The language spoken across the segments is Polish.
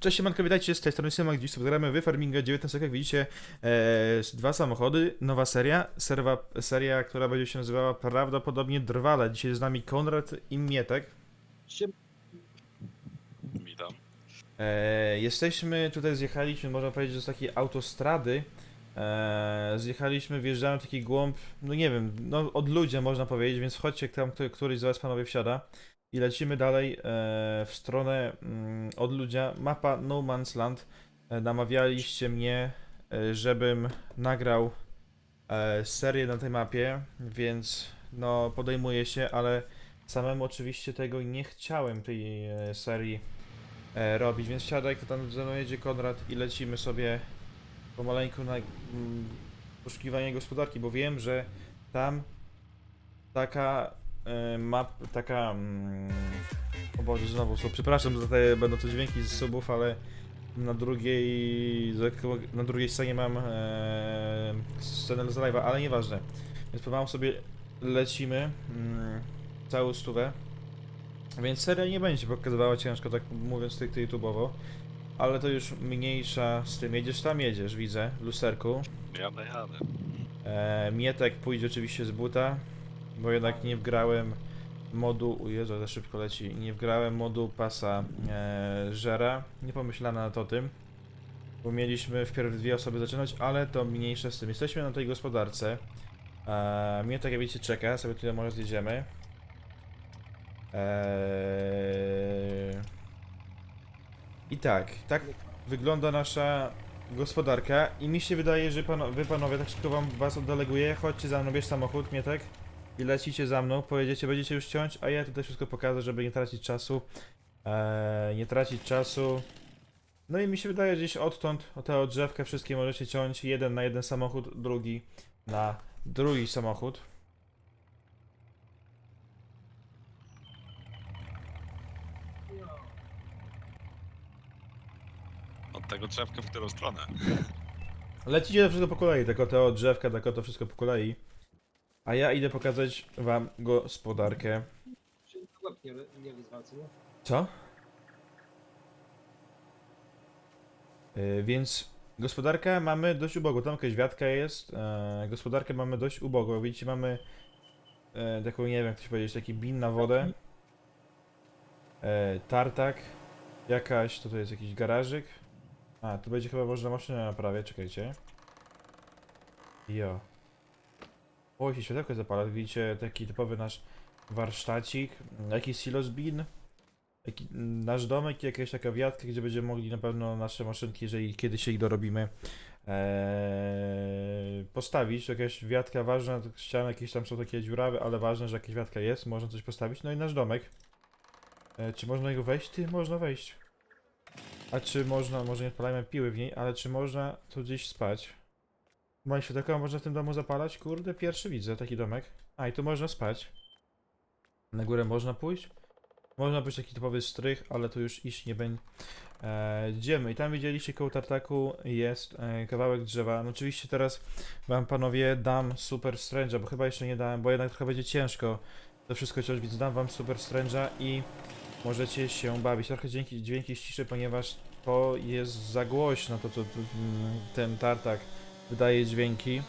Cześć, siemanko, witajcie, z tej strony Symak, dziś gramy w Farminga 19, jak widzicie, e, dwa samochody, nowa seria, serwa, seria, która będzie się nazywała prawdopodobnie Drwale. Dzisiaj z nami Konrad i Mietek. Siem- Witam. E, jesteśmy, tutaj zjechaliśmy, można powiedzieć, z takiej autostrady, e, zjechaliśmy, wjeżdżamy w taki głąb, no nie wiem, no od ludzia można powiedzieć, więc chodźcie tam, któryś z was panowie wsiada i lecimy dalej e, w stronę mm, od ludzia, mapa No Man's Land. E, namawialiście mnie, e, żebym nagrał serię na tej mapie, więc no podejmuję się, ale samemu oczywiście tego nie chciałem tej serii robić, więc siadaj, to tam ze mną jedzie Konrad i lecimy sobie pomaleńku na mm, poszukiwanie gospodarki, bo wiem, że tam taka map, taka mm, o Boże, znowu, so, przepraszam za te, będą to dźwięki z subów, ale na drugiej, na drugiej scenie mam e, scenę z live'a, ale nieważne. Więc pomału sobie lecimy mm, całą stówę. Więc seria nie będzie pokazywała ciężko, tak mówiąc stricte YouTube'owo. Ale to już mniejsza z tym. Jedziesz tam, jedziesz, widzę, w lusterku. Jadę, jadę. E, Mietek pójdzie oczywiście z buta, bo jednak nie wgrałem modu, o Jezu, za szybko leci, nie wgrałem modu pasa e, żera, nie pomyślałem nad o tym, bo mieliśmy wpierw dwie osoby zaczynać, ale to mniejsze z tym. Jesteśmy na tej gospodarce, e, Mietek jak widzicie czeka, sobie tutaj może zjedziemy. Eee... I tak, tak wygląda nasza gospodarka i mi się wydaje, że wy panowie, tak szybko wam was oddeleguję, chodźcie za mną, bierz samochód, Mietek i lecicie za mną, pojedziecie, będziecie już ciąć, a ja tutaj wszystko pokażę, żeby nie tracić czasu, eee, nie tracić czasu. No i mi się wydaje, że gdzieś odtąd, o tę drzewkę wszystkie możecie ciąć, jeden na jeden samochód, drugi na drugi samochód. Od tego drzewka w którą stronę? Lecicie to wszystko po kolei, tylko to drzewka, tylko to wszystko po kolei. A ja idę pokazać wam gospodarkę. Się łeb nie, nie wyzwał, co? Yy, więc gospodarkę mamy dość ubogą. Tam jakaś wiatka jest. E, gospodarkę mamy dość ubogą. Widzicie, mamy e, taką, nie wiem jak to się powiedzieć, taki bin na wodę. E, tartak. Jakaś, tutaj jest jakiś garażyk. A, tu będzie chyba można maszynę naprawiać, czekajcie. Jo. O, się światełko zapala. Widzicie, taki typowy nasz warsztacik. Jakiś silos bin. Taki, mm, nasz domek jakaś taka wiatka, gdzie będziemy mogli na pewno nasze maszynki, jeżeli kiedyś się ich dorobimy, eee, postawić. Jakaś wiatka ważna, ściany jakieś tam są takie dziurawe, ale ważne, że jakaś wiatka jest, można coś postawić. No i nasz domek. E, czy można jego wejść? Ty, można wejść. A czy można, może nie odpalajmy piły w niej, ale czy można tu gdzieś spać? Moje światełka można w tym domu zapalać? Kurde, pierwszy widzę taki domek. A, i tu można spać. Na górę można pójść. Można być taki typowy strych, ale tu już iść nie będziemy. I tam widzieliście koło tartaku jest e, kawałek drzewa. No oczywiście teraz wam panowie dam super strange'a, bo chyba jeszcze nie dałem, bo jednak trochę będzie ciężko to wszystko ciąć, więc dam wam super strange'a i możecie się bawić. Trochę dźwięki, dźwięki ściszę, ponieważ to jest za głośno, to tu, mm, ten tartak wydaje dźwięki.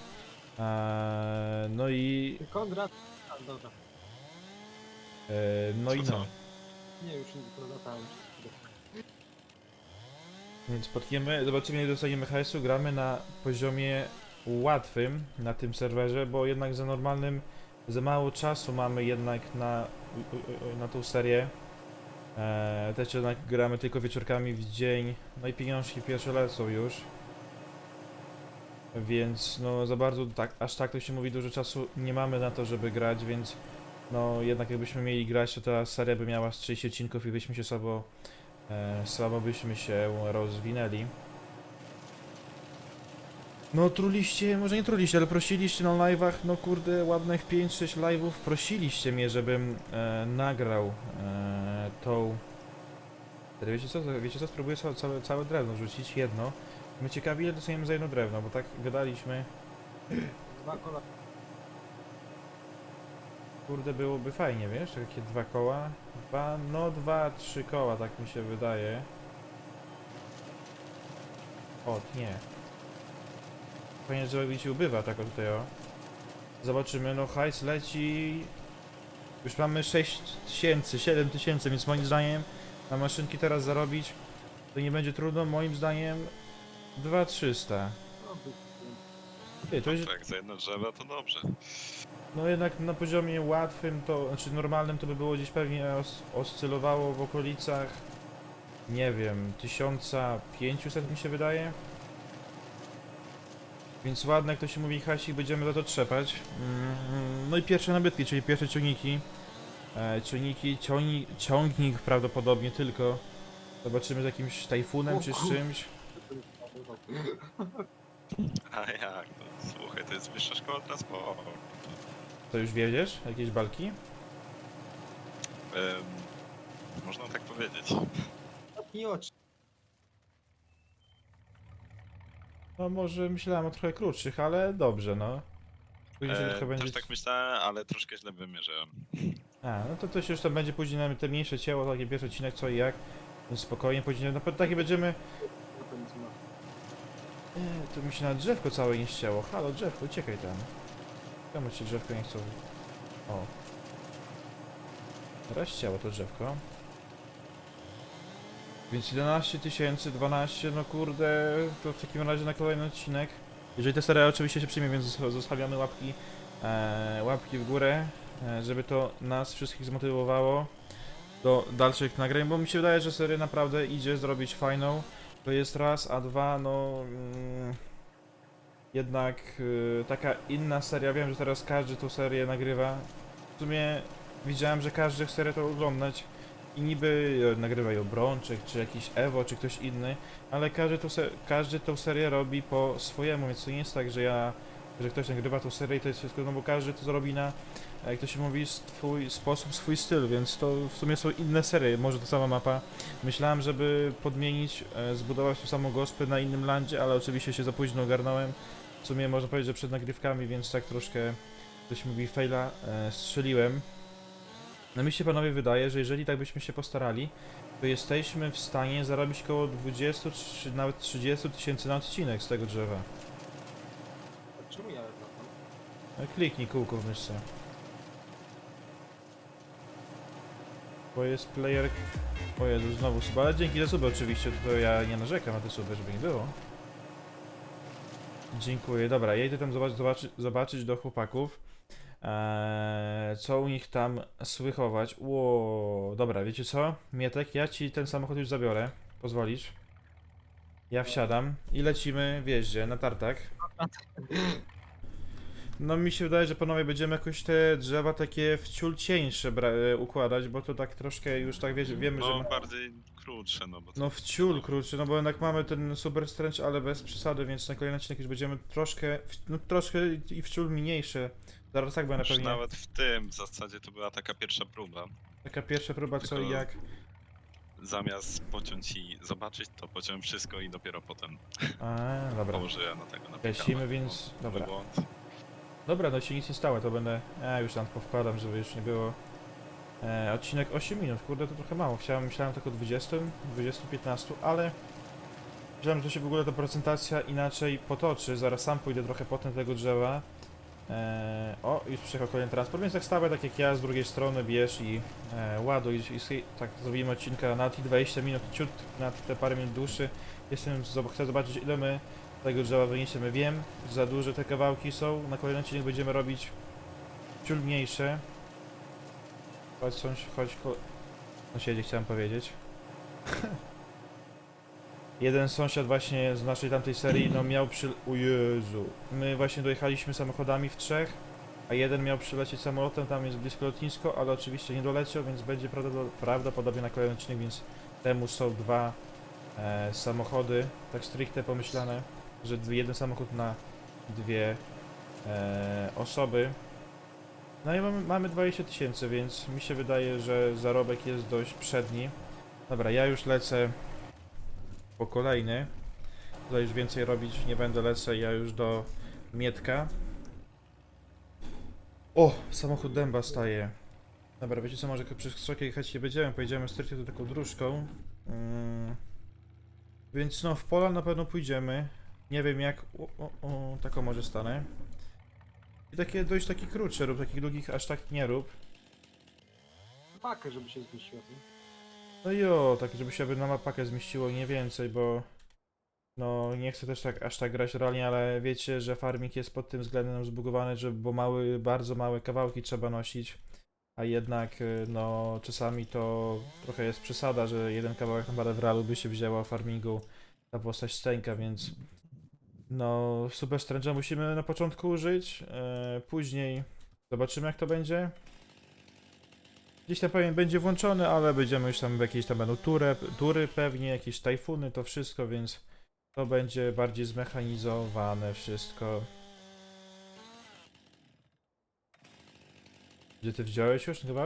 Eee, no i Konrad... A, dobra. e, no i Co, no. co? Nie, już nie wykonałem. Więc podkiemy, zobaczymy ile dostaniemy hajsu, gramy na poziomie łatwym na tym serwerze, bo jednak za normalnym, za mało czasu mamy jednak na, na tą serię. Eee, też jednak gramy tylko wieczorkami w dzień, no i pieniążki pierwsze lecą już. Więc no za bardzo tak, aż tak to się mówi, dużo czasu nie mamy na to, żeby grać, więc no jednak jakbyśmy mieli grać, to ta seria by miała z 30 odcinków i byśmy się słabo e, słabo byśmy się rozwinęli. No truliście, może nie truliście, ale prosiliście na live'ach, no kurde, ładnych 5-6 live'ów, prosiliście mnie, żebym e, nagrał e, tą... Wiecie co, wiecie co, spróbuję całe, całe drewno rzucić, jedno. My ciekawi ile dostaniemy za jedno drewno, bo tak gadaliśmy, Dwa kola. kurde byłoby fajnie, wiesz, takie dwa koła, dwa, no dwa, trzy koła, tak mi się wydaje. O, nie. Fajnie, że widzicie ubywa tak o tutaj o. Zobaczymy, no hajs leci. Już mamy 6 tysięcy, 7 tysięcy, więc moim zdaniem na maszynki teraz zarobić to nie będzie trudno, moim zdaniem 2300. No, by- Ty, to jest, Tak, za jedno drzewo to dobrze. no no jednak na poziomie łatwym, to znaczy normalnym to by było gdzieś pewnie os oscylowało w okolicach, nie wiem, 1500 mi się wydaje. Więc ładne, jak to się mówi, hasik, będziemy za to trzepać. Mm, No i pierwsze nabytki, czyli pierwsze ciągniki. E, ciągniki, ciągnik, ciągnik prawdopodobnie tylko. Zobaczymy z jakimś tajfunem O czy z kur- czymś. A jak? No, słuchaj, to jest wyższa szkoła transportu. To już wiedziesz? Jakieś balki? Em, można tak powiedzieć. Oczy. No może myślałem o trochę krótszych, ale dobrze, no. Później się E, trochę będzie... Też tak myślałem, ale troszkę źle wymierzyłem. A, no to to się już tam będzie później na te mniejsze ciało, taki pierwszy odcinek co i jak. Więc spokojnie później, no takie będziemy... No to nic ma. Nie, to mi się na drzewko całe nie ścięło. Halo, drzewko, uciekaj tam. Czemu ci drzewko nie chcą? O. Teraz ścięło to drzewko. Więc 11 tysięcy, 12, no kurde, to w takim razie na kolejny odcinek. Jeżeli ta seria oczywiście się przyjmie, więc zosta- zostawiamy łapki, e, łapki w górę, e, żeby to nas wszystkich zmotywowało do dalszych nagrań, bo mi się wydaje, że seria naprawdę idzie zrobić fajną. To jest raz, a dwa, no. Mm, jednak y, taka inna seria. Wiem, że teraz każdy tą serię nagrywa. W sumie widziałem, że każdy chce to oglądać. I niby e, nagrywa ją Brączek, czy jakiś Ewo, czy ktoś inny, ale każdy, tą każdy tą serię robi po swojemu, więc to nie jest tak, że ja, że ktoś nagrywa tą serię i to jest wszystko, no bo każdy to zrobi na, jak to się mówi, swój sposób, swój styl, więc to w sumie są inne serie, może ta sama mapa, Myślałem, żeby podmienić, e, zbudować tą samą gospę na innym landzie, ale oczywiście się za późno ogarnąłem. W sumie można powiedzieć, że przed nagrywkami, więc tak troszkę, ktoś mówi, faila e, strzeliłem. No mi się panowie wydaje, że jeżeli tak byśmy się postarali, to jesteśmy w stanie zarobić około 20 czy nawet 30 tysięcy na odcinek z tego drzewa. A czemu ja latam? No, Kliknij kółko w myszce. Bo jest player... O Jezu, znowu suba, ale dzięki za suby oczywiście, to ja nie narzekam na te suby, żeby nie było. Dziękuję, dobra, ja tam zobaczyć, zobaczyć, zobaczyć do chłopaków. Eee, co u nich tam słychować. Ło, dobra, wiecie co? Mietek, ja ci ten samochód już zabiorę. Pozwolisz? Ja wsiadam i lecimy w jeździe na tartak. No mi się wydaje, że panowie będziemy jakoś te drzewa takie wciul cieńsze bra- e, układać, bo to tak troszkę już tak wiemy, że... No ma- bardziej krótsze, no bo to... No wciul krótszy, no bo jednak mamy ten super stręcz, ale bez przesady, więc na kolejny odcinek już będziemy troszkę, w- no troszkę i wciul mniejsze. Zaraz tak będę Już pewnie nawet w tym w zasadzie to była taka pierwsza próba. taka pierwsza próba co i Tylko- jak. Zamiast pociąć i zobaczyć, to pociąłem wszystko i dopiero potem A, dobra. położyłem na tego na Lecimy, piekarnik, więc- bo dobra. błąd. Dobra, no się nic nie stało, to będę, ja już tam powkładam, żeby już nie było. E, odcinek 8 minut, kurde to trochę mało, chciałem, myślałem tylko o 20, 20, 15, ale myślałem, że się w ogóle ta prezentacja inaczej potoczy, zaraz sam pójdę trochę potem tego drzewa. E, o, już przyjechał kolejny transport, więc tak stawę tak jak ja, z drugiej strony bierz i e, ładuj i, i tak zrobimy odcinka na te 20 minut, ciut na te parę minut dłuższy. Jestem, chcę zobaczyć ile my tego drzewa wyniesiemy. Wiem, za duże te kawałki są. Na kolejny odcinek będziemy robić ciul mniejsze. Chodź, sąś, chodź, ko... chciałem powiedzieć. Jeden sąsiad właśnie z naszej tamtej serii, no miał przy... O Jezu. My właśnie dojechaliśmy samochodami w trzech, a jeden miał przylecieć samolotem, tam jest blisko lotnisko, ale oczywiście nie doleciał, więc będzie prawdopo- prawdopodobnie na kolejny odcinek, więc temu są dwa e, samochody, tak stricte pomyślane, że jeden samochód na dwie e, osoby. No i mamy, mamy 20 tysięcy, więc mi się wydaje, że zarobek jest dość przedni. Dobra, ja już lecę po kolejny. Tutaj już więcej robić nie będę, lecę ja już do Mietka. O, samochód dęba staje. Dobra, wiecie co, może przez szokie jechać nie będziemy, pojedziemy stricte tu taką dróżką. Mm. Więc no, w pola na pewno pójdziemy. Nie wiem jak. O, o, o taką może stanę. I takie dość takie krótsze rób, takich długich aż tak nie rób. Pakę, żeby się zmieściło. No jo, tak żeby się by na mapakę zmieściło nie więcej, bo no nie chcę też tak aż tak grać realnie, ale wiecie, że farming jest pod tym względem zbugowany, że bo mały, bardzo małe kawałki trzeba nosić, a jednak y, no czasami to trochę jest przesada, że jeden kawałek naprawdę w realu by się wzięła farmingu ta postać stęka, więc no super stręcza musimy na początku użyć, e, później zobaczymy jak to będzie. Gdzieś tam pewnie będzie włączony, ale będziemy już tam jakieś tam będą tury, tury pewnie, jakieś tajfuny, to wszystko, więc to będzie bardziej zmechanizowane wszystko. Gdzie ty wziąłeś już ten?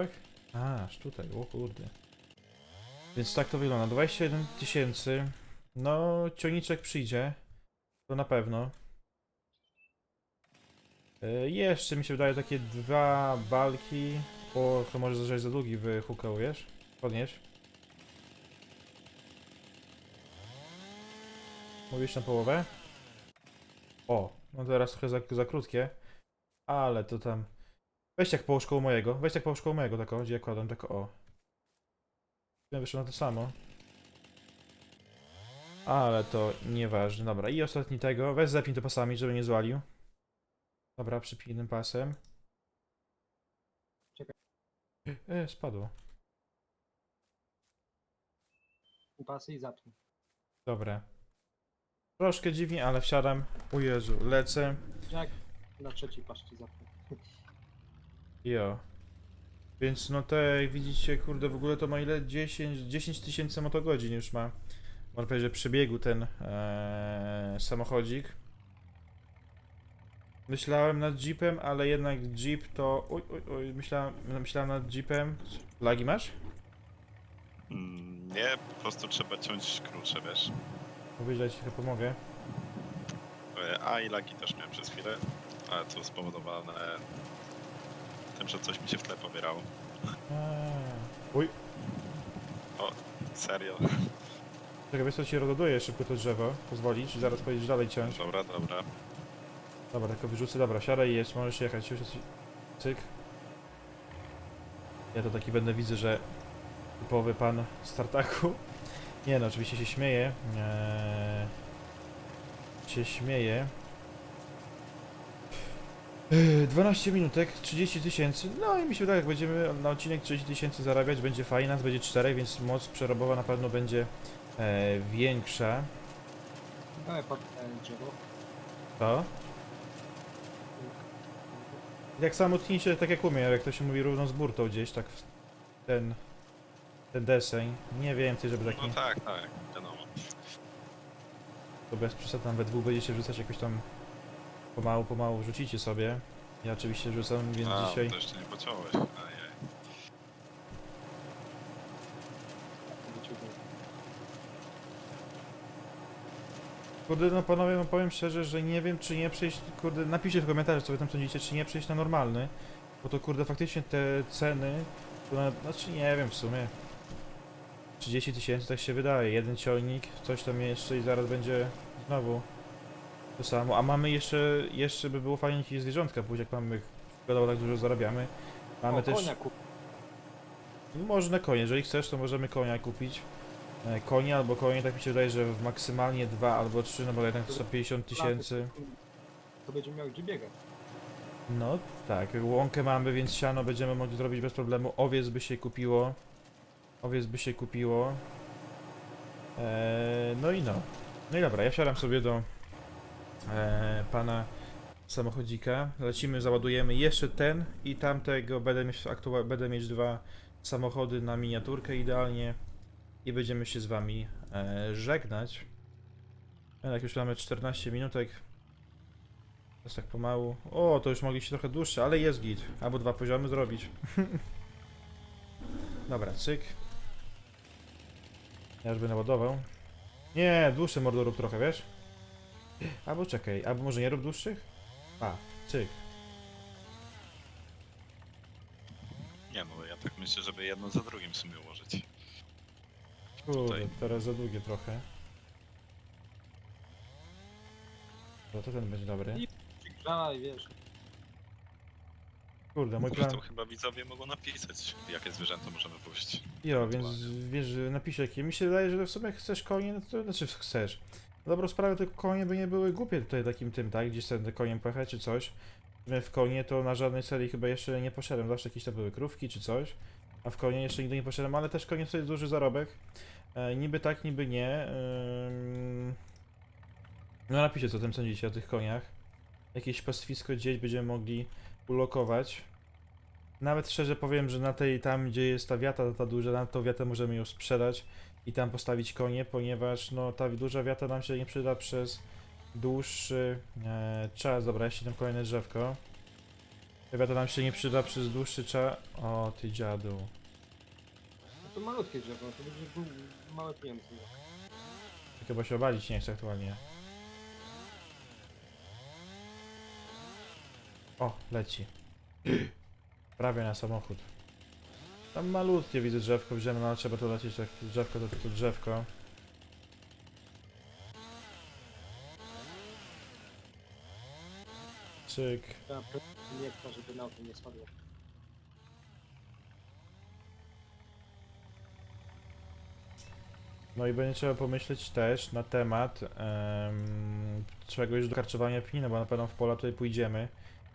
A, aż tutaj, o kurde. Więc tak to wygląda, 21 tysięcy. No, ciągniczek przyjdzie. To na pewno. E, Jeszcze mi się wydaje takie dwa balki. O, to może zacząć za długi wyhukał, wiesz? Podnieś. Mówisz na połowę? O, no teraz trochę za, za krótkie. Ale to tam... Weź tak połóż koło mojego, weź tak połóż koło mojego, tak o, gdzie ja kładłem, tak o. Wyszło na to samo. Ale to nieważne, dobra. I ostatni tego, weź zepnij to pasami, żeby nie zwalił. Dobra, przypnij tym pasem. E, spadło. Pasy i zapnij. Dobra. Troszkę dziwnie, ale wsiadam. O Jezu, lecę. Jak na trzeciej paszczy zapnij. Jo. Więc no te, jak widzicie, kurde, w ogóle to ma ile? 10 10 tysięcy motogodzin już ma. Można powiedzieć, że przebiegu ten e, samochodzik. Myślałem nad Jeepem, ale jednak Jeep to... Oj, oj, oj, myślałem, myślałem nad Jeepem. Lagi masz? Mm, Nie, po prostu trzeba ciąć krótsze, wiesz. Ci trochę pomogę. E, A i lagi też miałem przez chwilę, ale to spowodowane tym, że coś mi się w tle pobierało. A, Uj, Serio? Czekaj, wiesz co ci rozładuje szybko to drzewo. Pozwolić, zaraz pojedziesz dalej ciąć. Dobra, dobra. Dobra, tylko wyrzucę, dobra, siadaj i jedź, możesz jechać, już jest... Cyk. Ja to taki będę, widzę, że typowy pan startaku. Nie no, oczywiście się śmieję. Eee... Się śmieję. Eee, 12 minutek, 30 tysięcy. No i mi się wydaje, jak będziemy na odcinek 30 tysięcy zarabiać, będzie fajnie, nas będzie 4, więc moc przerobowa na pewno będzie e, większa. Dawaj pod e, drzewo. To? Jak samo tnijcie, tak jak umiem, jak to się mówi równo z burtą gdzieś, tak w ten, ten deseń. Nie więcej, żeby taki, No tak, tak, wiadomo. to bez przesad tam we dwóch będziecie wrzucać jakoś tam pomału, pomału wrzucicie sobie. Ja oczywiście rzucam, więc A, dzisiaj... to jeszcze nie pociąłeś. Ajej. Kurde, no panowie, no powiem szczerze, że nie wiem, czy nie przejść, kurde, napiszcie w komentarzach, co wy tam sądzicie, czy nie przejść na normalny, bo to kurde, faktycznie te ceny, to na, znaczy nie wiem w sumie, 30 tysięcy tak się wydaje, jeden ciągnik, coś tam jeszcze i zaraz będzie znowu to samo, a mamy jeszcze, jeszcze by było fajnie jakieś zwierzątka pójść, jak mamy, wiadomo, tak dużo zarabiamy, mamy o, też... konia kup. Można konie, jeżeli chcesz, to możemy konia kupić. E, Konie albo konie, tak mi się wydaje, że w maksymalnie dwa albo trzy, no bo jednak to 150 tysięcy. To będziemy miał gdzie biegać. No tak, łąkę mamy, więc siano będziemy mogli zrobić bez problemu. Owiec by się kupiło. Owiec by się kupiło. E, no i no. No i dobra, ja wsiadam sobie do e, pana samochodzika. Lecimy, załadujemy jeszcze ten i tamtego. Będę mieć, będę mieć dwa samochody na miniaturkę idealnie. I będziemy się z wami e, żegnać. Jak już mamy 14 minutek. Jest tak pomału. O, to już mogliście trochę dłuższe, ale jest git. Albo dwa poziomy zrobić. Dobra, cyk. Ja już będę ładował. Nie, dłuższy mordo rób trochę, wiesz? Albo czekaj, albo może nie rób dłuższych? A, cyk. Nie no, ja tak myślę, żeby jedno za drugim w sumie ułożyć. Kurde, teraz za długie trochę. No to ten będzie dobry. I- Graj, wiesz. Kurde, mój plan... Chyba widzowie mogą napisać, jakie zwierzęta możemy puścić. Jo, więc wiesz, napisz jakie. Mi się wydaje, że w sumie jak chcesz konie, no to znaczy chcesz. Na Dobrą sprawę, to konie by nie były głupie tutaj takim tym, tak? Gdzieś ten koniem pojechać czy coś. My W konie to na żadnej serii chyba jeszcze nie poszedłem. Zawsze jakieś to były krówki czy coś. A w konie jeszcze nigdy nie poszedłem, ale też konie to jest duży zarobek. E, niby tak, niby nie. Ym... No napiszcie co tym sądzicie, o tych koniach. Jakieś pastwisko gdzieś będziemy mogli ulokować. Nawet szczerze powiem, że na tej tam, gdzie jest ta wiata, ta duża, na tą wiatę możemy ją sprzedać i tam postawić konie, ponieważ no ta duża wiata nam się nie przyda przez dłuższy e, czas. Dobra, jeszcze tam kolejne drzewko. Ta wiata nam się nie przyda przez dłuższy czas. O, ty dziadu. No to malutkie drzewo, to będzie był małe pieniądze. To Chyba się obalić nie chce aktualnie. O, leci. Prawie na samochód. Tam malutkie widzę drzewko, wziąłem, no trzeba to lecieć, jak drzewko to, to drzewko. Cyk. Nie chcę, żeby na nie spadło. No i będzie trzeba pomyśleć też na temat czegoś do karczowania pni, no bo na pewno w pola tutaj pójdziemy.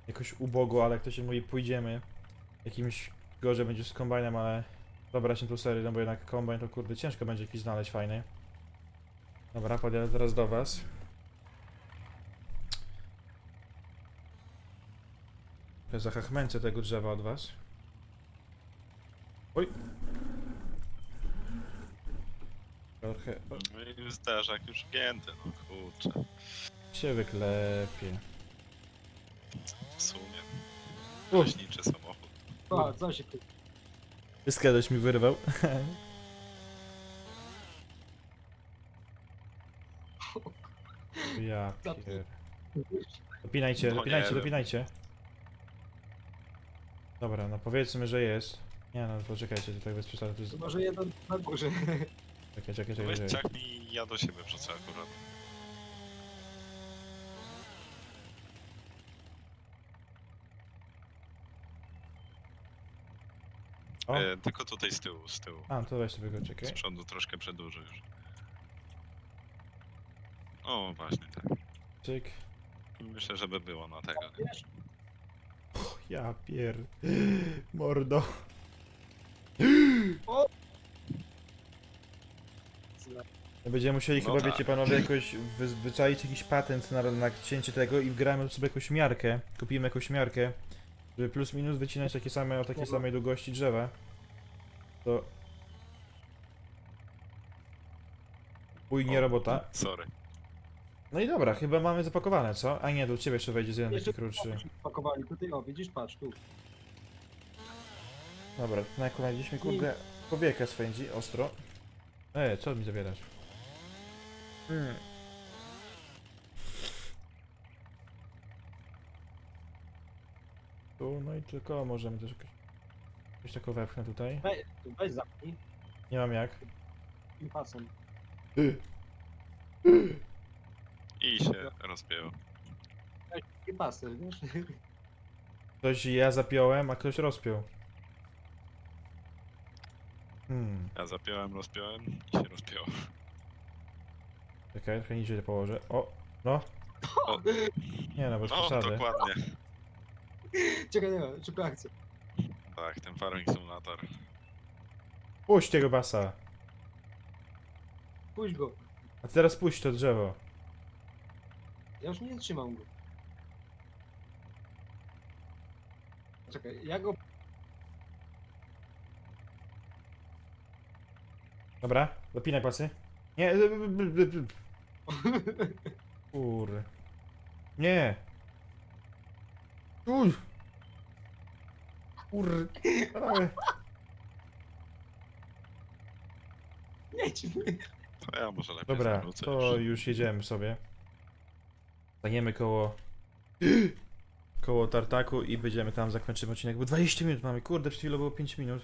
Jakoś ubogo, ale jak to się mówi, pójdziemy. Jakimś gorzej będzie z kombajnem, ale dobra się tu serię, no bo jednak kombajn to kurde ciężko będzie jakiś znaleźć fajny. Dobra, podjadę teraz do was. Ja zachachmęcę tego drzewa od was. Oj! Trochę No i zderzak już gięty, no kurczę. się wyklepie. W sumie. Leśniczy samochód. A, co się tu... Wszystko mi wyrwał. ja pier... Dopinajcie, No dopinajcie, wiem. dopinajcie. Dobra, no powiedzmy, że jest. Nie no, poczekajcie, to tak bez przesady. To jest... Może jeden na górze. Czekaj, czekaj, czekaj. Weź czekaj. ciachnij ja do siebie wrzucę akurat. O, E, tylko tutaj z tyłu, z tyłu. a, to weź sobie go, czekaj. Z przodu troszkę przedłuży już. O, właśnie tak. Cyk. Myślę, żeby było na tego. Nie? Wiesz, Ja pier... Mordo. Będziemy musieli No chyba, tak. wiecie panowie, jakoś wy- wyczaić jakiś patent na, na cięcie tego i wgramy sobie jakąś miarkę. Kupimy jakąś miarkę, żeby plus minus wycinać takie same o takiej Dobra. samej długości drzewa. To... Ujnie O, robota. Sorry. No i dobra, chyba mamy zapakowane, co? A nie, do ciebie jeszcze wejdzie z jeden taki krótszy. pakowali tutaj, o widzisz, patrz tu. Dobra, na gdzieś kurde powiekę swędzi, ostro. E, co mi zabierasz? Mm. Tu, no i tylko możemy też jakoś, jakoś taką wepchnę tutaj. Weź, weź zapnij Nie mam jak. tym pasem. I się rozbiło. I pasy, wiesz? Ktoś ja zapiąłem, a ktoś rozpiął. Hmm, Ja zapiąłem, rozpiąłem i się rozpięło. czekaj, trochę niżej to położę. O, no. O. Nie no, bez No, przesady. dokładnie. Czekaj, nie wiem, szybka akcja. Tak, ten farming simulator. Puść tego basa. Puść go. A teraz puść to drzewo. Ja już nie trzymam go. Czekaj, ja go... Dobra, dopinaj pasy. Nie, b- b- b- b- kur. Nie. Uj. Kur. Ale- Jedźmy. To ja może lepiej Dobra, zawrócę to już jedziemy sobie. Staniemy koło... koło tartaku i będziemy tam, zakończymy odcinek, bo 20 minut mamy, kurde, przed chwilą było 5 minut.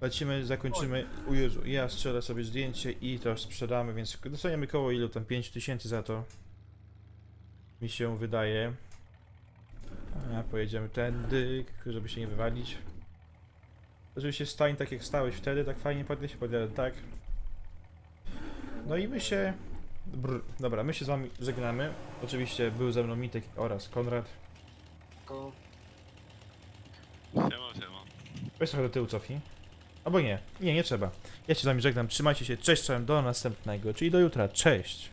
Lecimy, zakończymy, o Jezu, ja strzelę sobie zdjęcie i to sprzedamy, więc dostaniemy koło ilu tam, 5 tysięcy za to. Mi się wydaje. A, pojedziemy tędy, żeby się nie wywalić. Oczywiście stań tak jak stałeś wtedy, tak fajnie podnieś podjadę tak. No i my się... Brr, dobra, my się z wami żegnamy. Oczywiście był ze mną Mitek oraz Konrad. Tylko Siema, siema. Weź trochę do tyłu cofnij. Albo nie. Nie, nie trzeba. Ja się z wami żegnam. Trzymajcie się. Cześć, czołem. Do następnego. Czyli do jutra. Cześć.